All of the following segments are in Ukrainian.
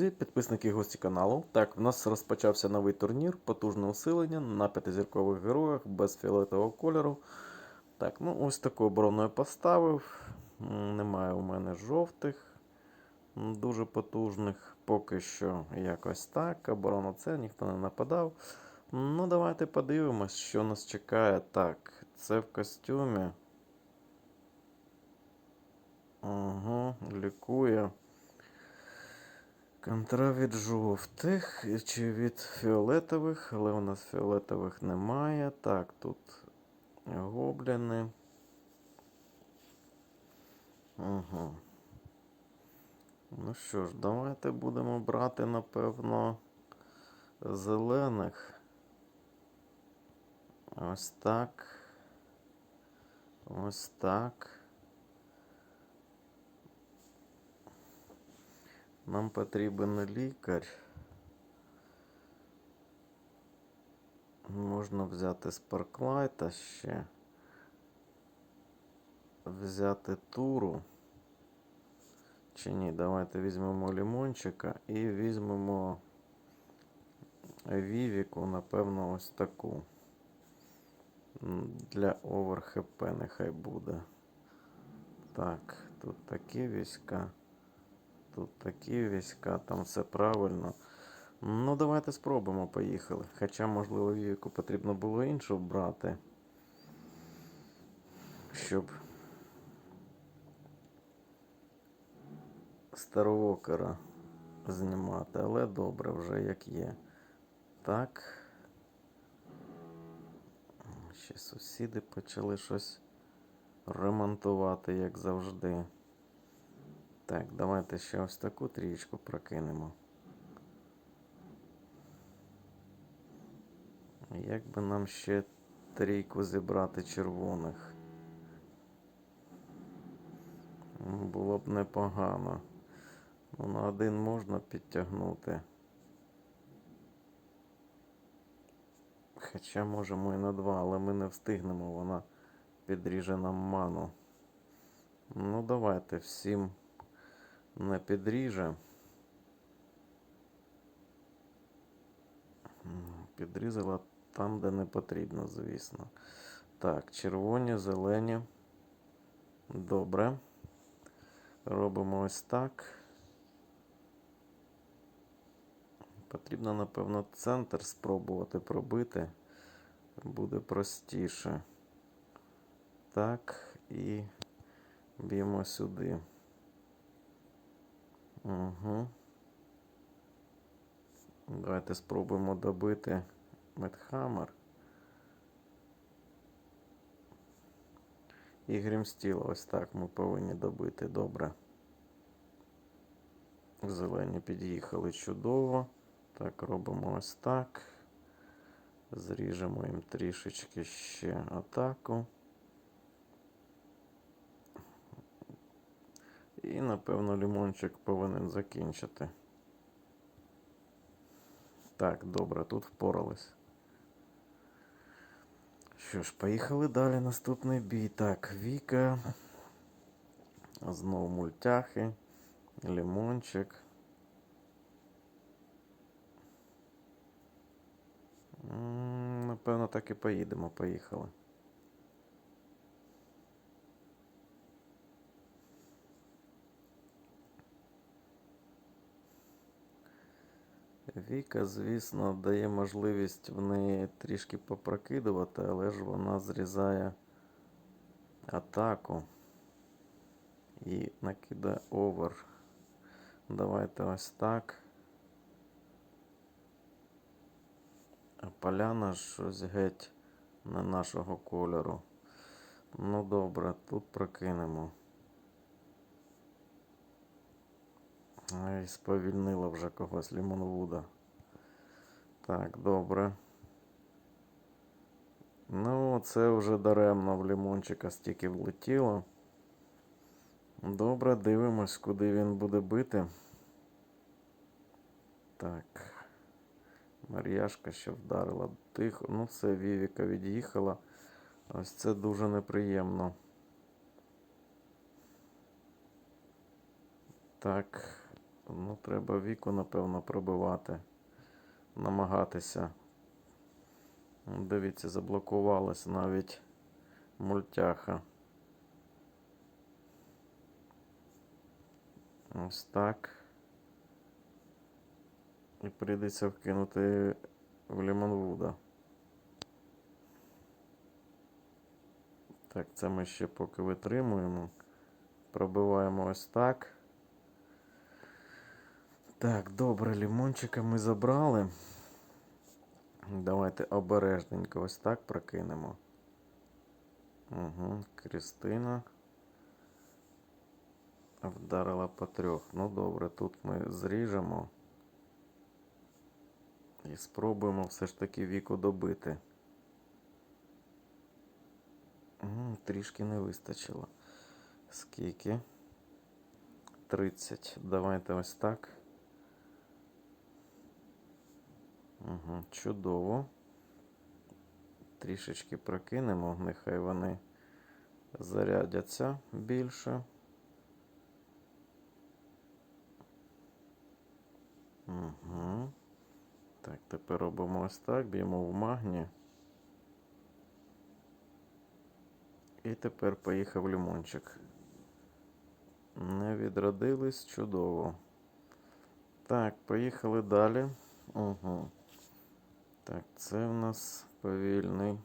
друзі, підписники і гості каналу. Так, в нас розпочався новий турнір, потужне усилення на п'ятизіркових героях без фіолетового кольору. Так, ну ось таку оборону я поставив. Немає у мене жовтих, дуже потужних. Поки що якось так. Оборона це, ніхто не нападав. Ну, давайте подивимось, що нас чекає. Так, це в костюмі. Угу, лікує. Контра від жовтих чи від фіолетових, але у нас фіолетових немає. Так, тут гобліни. Угу. Ну що ж, давайте будемо брати, напевно, зелених. Ось так. Ось так. Нам потрібен лікар. Можна взяти Спарклайта ще. Взяти туру. Чи ні, давайте візьмемо лімончика і візьмемо Вівіку, напевно, ось таку. Для овер ХП нехай буде. Так, тут такі війська. Тут такі війська, там все правильно. Ну, давайте спробуємо, поїхали. Хоча, можливо, Вівіку потрібно було іншу брати. Щоб староокера знімати, але добре вже як є. Так. Ще сусіди почали щось ремонтувати, як завжди. Так, давайте ще ось таку трієчку прокинемо. Як би нам ще трійку зібрати червоних? Було б непогано. Ну, на один можна підтягнути. Хоча можемо і на два, але ми не встигнемо, вона підріже нам ману. Ну, давайте всім не підріже. Підрізала там, де не потрібно, звісно. Так, червоні, зелені. Добре. Робимо ось так. Потрібно, напевно, центр спробувати пробити. Буде простіше. Так, і б'ємо сюди. Угу. Давайте спробуємо добити Медхаммер. І Грімстіл ось так ми повинні добити. Добре. Зелені під'їхали чудово. Так, робимо ось так. Зріжемо їм трішечки ще атаку. І, напевно, лімончик повинен закінчити. Так, добре, тут впорались. Що ж, поїхали далі. Наступний бій. Так, Віка. Знову мультяхи. Лімончик. Напевно, так і поїдемо. Поїхали. Віка, звісно, дає можливість в неї трішки попрокидувати, але ж вона зрізає атаку і накидає овер. Давайте ось так. А поляна щось геть не нашого кольору. Ну добре, тут прокинемо. Ай, сповільнила вже когось Лімонвуда. Так, добре. Ну, це вже даремно в лімончика стільки влетіло. Добре, дивимось, куди він буде бити. Так. Мар'яшка ще вдарила тихо. Ну, все, Вівіка від'їхала. Ось це дуже неприємно. Так. Ну, треба віку, напевно, пробивати. Намагатися. Ну, Дивіться, заблокувалась навіть мультяха. Ось так. І прийдеться вкинути в Лімонвуда. Так, це ми ще поки витримуємо. Пробиваємо ось так. Так, добре, лімончика ми забрали. Давайте обережненько ось так прокинемо. Угу, Крістина. Вдарила по трьох. Ну добре, тут ми зріжемо. І спробуємо все ж таки віку добити. Трішки не вистачило. Скільки? 30. Давайте ось так. Угу, чудово. Трішечки прокинемо, нехай вони зарядяться більше. Угу. Так, тепер робимо ось так, б'ємо в магні. І тепер поїхав лимончик. Не відродились чудово. Так, поїхали далі. Угу. Так, це в нас повільний.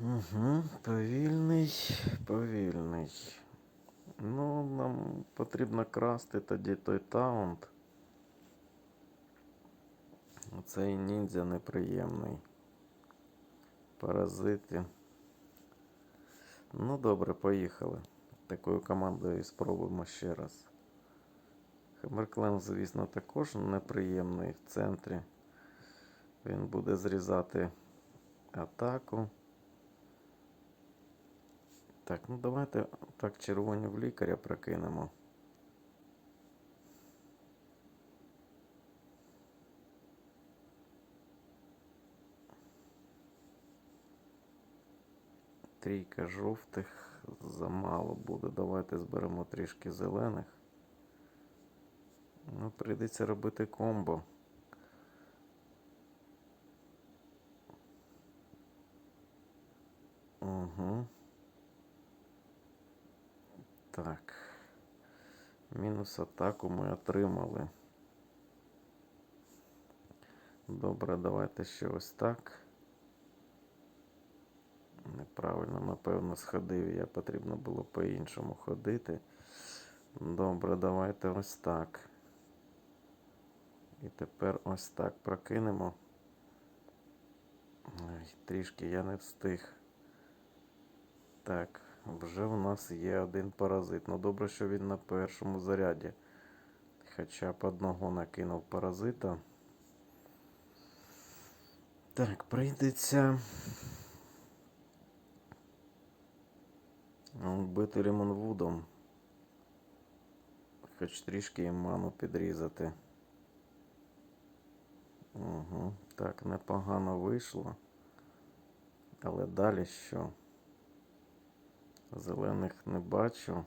Угу, повільний, повільний. Ну, нам потрібно красти тоді той таунт. Оцей ніндзя неприємний. Паразити. Ну добре, поїхали. Такою командою спробуємо ще раз. Хаммерклен, звісно, також неприємний в центрі. Він буде зрізати атаку. Так, ну давайте так червоні в лікаря прокинемо. Трійка жовтих замало буде. Давайте зберемо трішки зелених. Прийдеться робити комбо. Угу. Так. Мінус атаку ми отримали. Добре, давайте ще ось так. Неправильно, напевно, сходив. Я потрібно було по-іншому ходити. Добре, давайте ось так. І тепер ось так прокинемо. Ой, трішки я не встиг. Так, вже у нас є один паразит. Ну добре, що він на першому заряді. Хоча б одного накинув паразита. Так, прийдеться. Вбити Лімонвудом. Хоч трішки їм ману підрізати. Угу. Так, непогано вийшло. Але далі що? Зелених не бачу.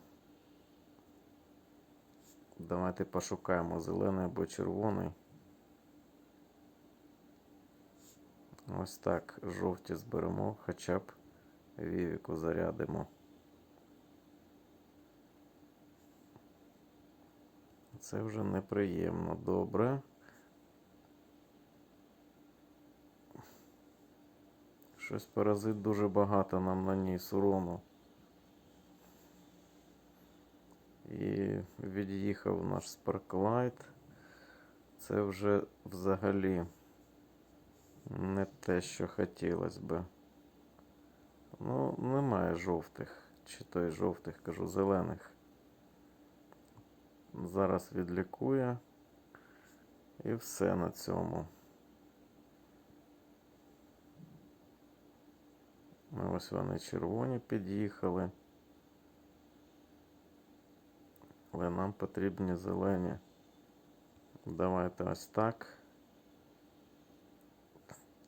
Давайте пошукаємо зелений або червоний. Ось так жовті зберемо, хоча б вівіку зарядимо. Це вже неприємно. Добре. Щось паразит дуже багато нам наніс урону. І від'їхав наш Sparklite. Це вже взагалі не те, що хотілося би. Ну, немає жовтих. Чи той жовтих, кажу, зелених. Зараз відлікує. І все на цьому. Ось вони червоні під'їхали. Але нам потрібні зелені. Давайте ось так.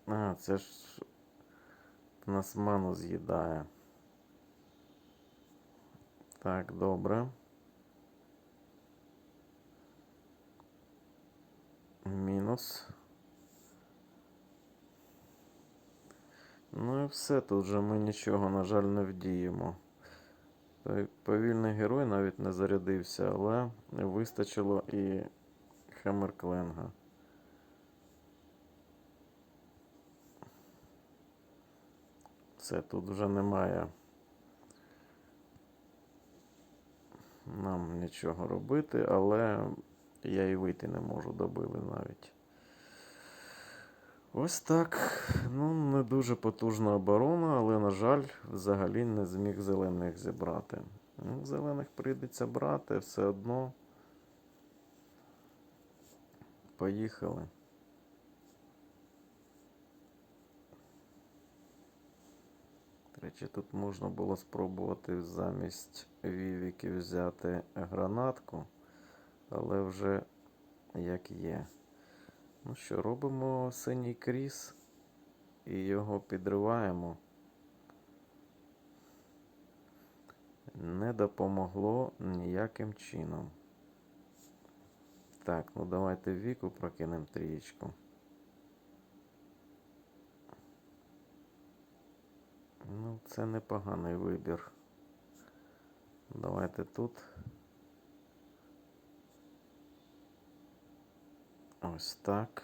А, це ж нас ману з'їдає. Так, добре. Мінус. Ну і все, тут же ми нічого, на жаль, не вдіємо. Той повільний герой навіть не зарядився, але вистачило і Хеммеркленга. Все, тут вже немає нам нічого робити, але я і вийти не можу, добили навіть. Ось так. Ну, не дуже потужна оборона, але, на жаль, взагалі не зміг зелених зібрати. Ну, Зелених прийдеться брати все одно. Поїхали. Речі, тут можна було спробувати замість вівіків взяти гранатку, але вже як є. Ну що, робимо синій кріс і його підриваємо. Не допомогло ніяким чином. Так, ну давайте віку прокинемо трієчку. Ну, це непоганий вибір. Давайте тут. Ось так.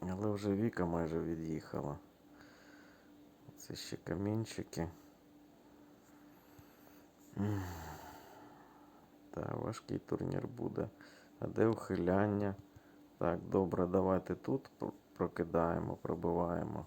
Але вже Віка майже від'їхала. Це ще камінчики. Та важкий турнір буде. А де ухиляння? Так, добре, давайте тут прокидаємо, пробиваємо.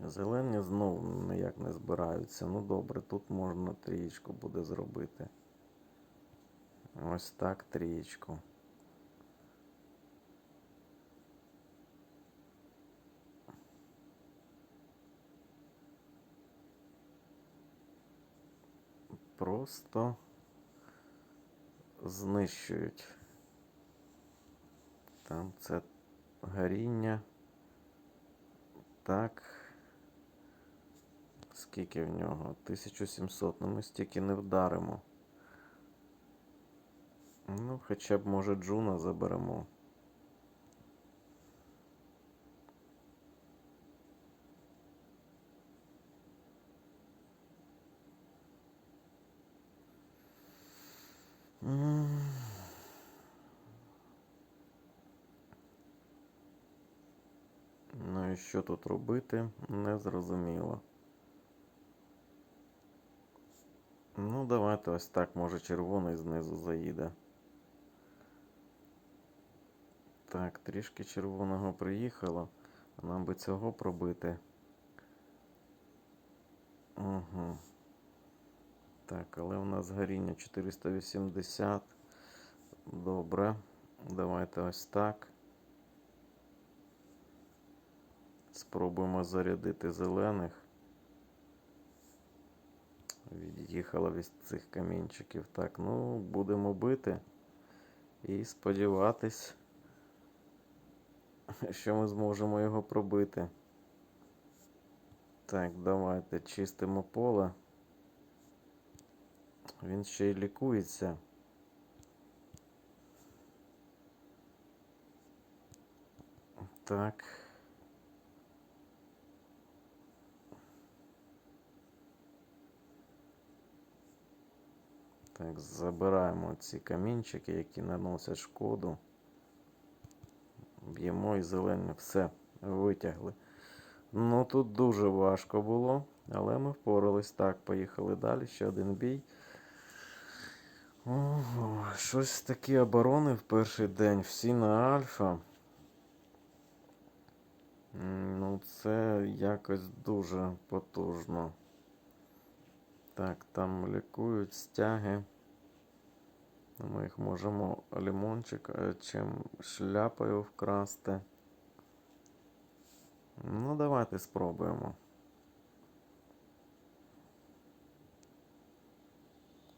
Зелені знову ніяк не збираються. Ну добре, тут можна трієчку буде зробити. Ось так трієчку. Просто знищують. Там це горіння. Так. Скільки в нього? 1700. Ну ми стільки не вдаримо. Ну, хоча б, може, Джуна заберемо. Ну і що тут робити? Не зрозуміло. Ну, давайте ось так, може червоний знизу заїде. Так, трішки червоного приїхало. Нам би цього пробити. Угу. Так, але у нас горіння 480. Добре. Давайте ось так. Спробуємо зарядити зелених. Від'їхала від цих камінчиків. Так, ну, будемо бити і сподіватись, що ми зможемо його пробити. Так, давайте чистимо поле. Він ще й лікується. Так. Так, забираємо ці камінчики, які наносять шкоду. Б'ємо і зелені. Все, витягли. Ну тут дуже важко було, але ми впорались. Так, поїхали далі. Ще один бій. Ого, щось такі оборони в перший день. Всі на альфа. Ну, це якось дуже потужно. Так, там лікують стяги. Ми їх можемо лимончик е, чим шляпою вкрасти. Ну, давайте спробуємо.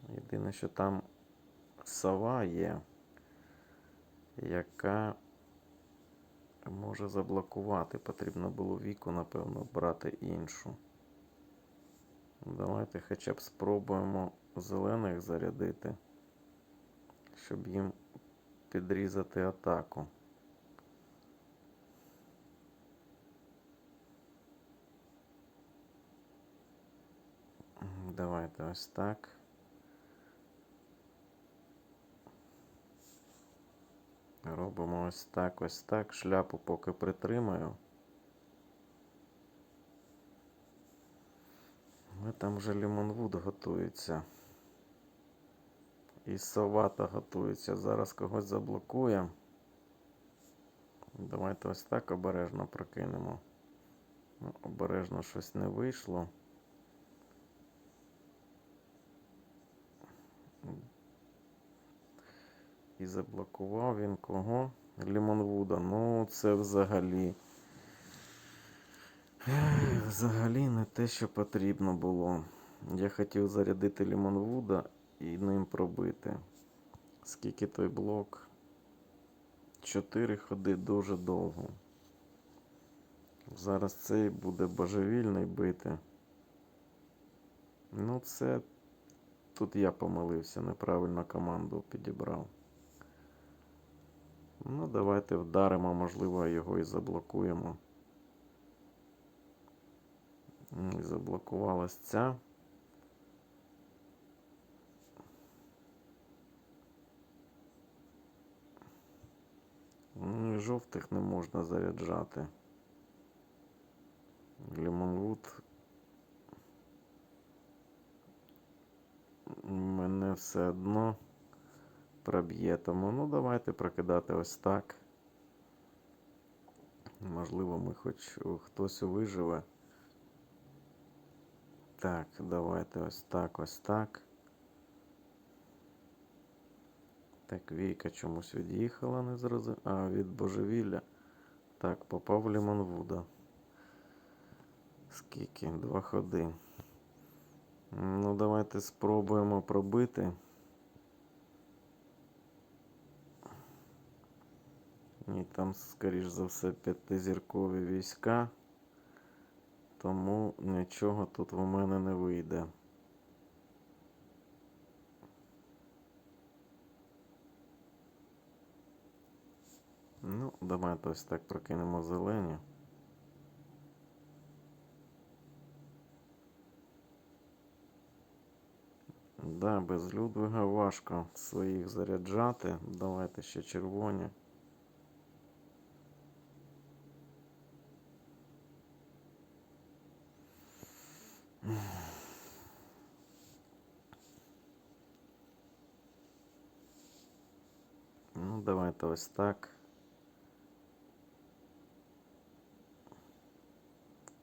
Єдине, що там сова є. яка може заблокувати. Потрібно було віку, напевно, брати іншу. Давайте хоча б спробуємо зелених зарядити, щоб їм підрізати атаку. Давайте ось так. Робимо ось так, ось так. Шляпу поки притримаю. Ми там вже лімонвуд готується. І совата готується. Зараз когось заблокуємо. Давайте ось так обережно прокинемо. Ну, обережно щось не вийшло. І заблокував він кого? Лімонвуда. Ну, це взагалі. Взагалі не те, що потрібно було. Я хотів зарядити Лімонвуда і ним пробити. Скільки той блок? Чотири ходи дуже довго. Зараз цей буде божевільний бити. Ну, це тут я помилився, неправильно команду підібрав. Ну, давайте вдаримо, можливо, його і заблокуємо. Заблокувалась ця. Ну, і жовтих не можна заряджати. Лімонвуд мене все одно проб'є. Тому ну давайте прокидати ось так. Можливо, ми хоч хтось виживе. Так, давайте ось так, ось так. Так, Війка чомусь від'їхала, не зрозуміло. А, від божевілля. Так, попав в Лімонвуда. Скільки? Два ходи. Ну, давайте спробуємо пробити. Ні, там, скоріш за все, п'ятизіркові війська. Тому нічого тут в мене не вийде. Ну, давайте ось так прокинемо зелені. Да, без Людвига важко своїх заряджати. Давайте ще червоні. Ну, ось так.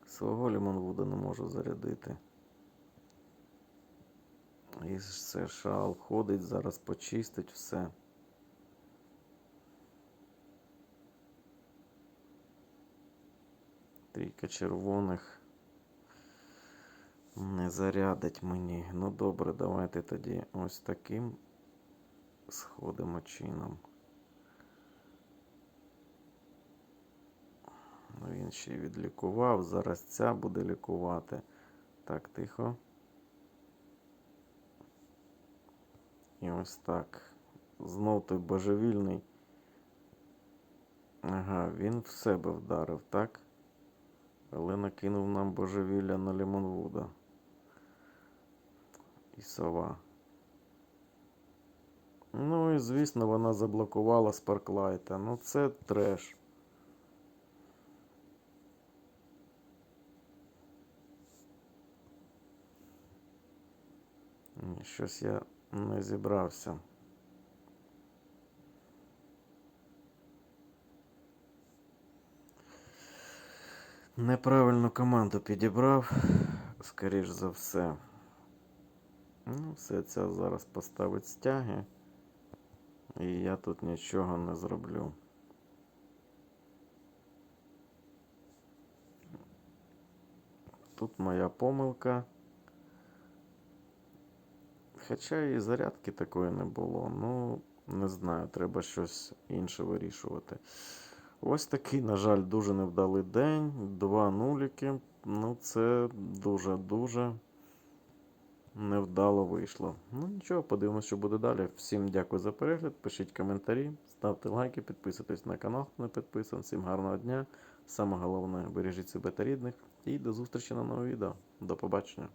Свого Лімонвуда не можу зарядити. І все, шал входить, зараз почистить все. Трійка червоних не зарядить мені. Ну добре, давайте тоді ось таким сходимо чином. Він ще й відлікував. Зараз ця буде лікувати. Так, тихо. І ось так. Знов той божевільний. Ага, він в себе вдарив, так? Але накинув нам божевілля на Лімонвуда. І сова. Ну і звісно, вона заблокувала Спарклайта. Ну це треш. Щось я не зібрався. Неправильну команду підібрав, скоріш за все. Ну, все це зараз поставить стяги. І я тут нічого не зроблю. Тут моя помилка. Хоча і зарядки такої не було. Ну, не знаю, треба щось інше вирішувати. Ось такий, на жаль, дуже невдалий день. Два нуліки. Ну, це дуже-дуже невдало вийшло. Ну нічого, подивимося, що буде далі. Всім дякую за перегляд. Пишіть коментарі, ставте лайки, підписуйтесь на канал, хто не підписаний. Всім гарного дня. Саме головне, бережіть себе та рідних. І до зустрічі на новому відео. До побачення.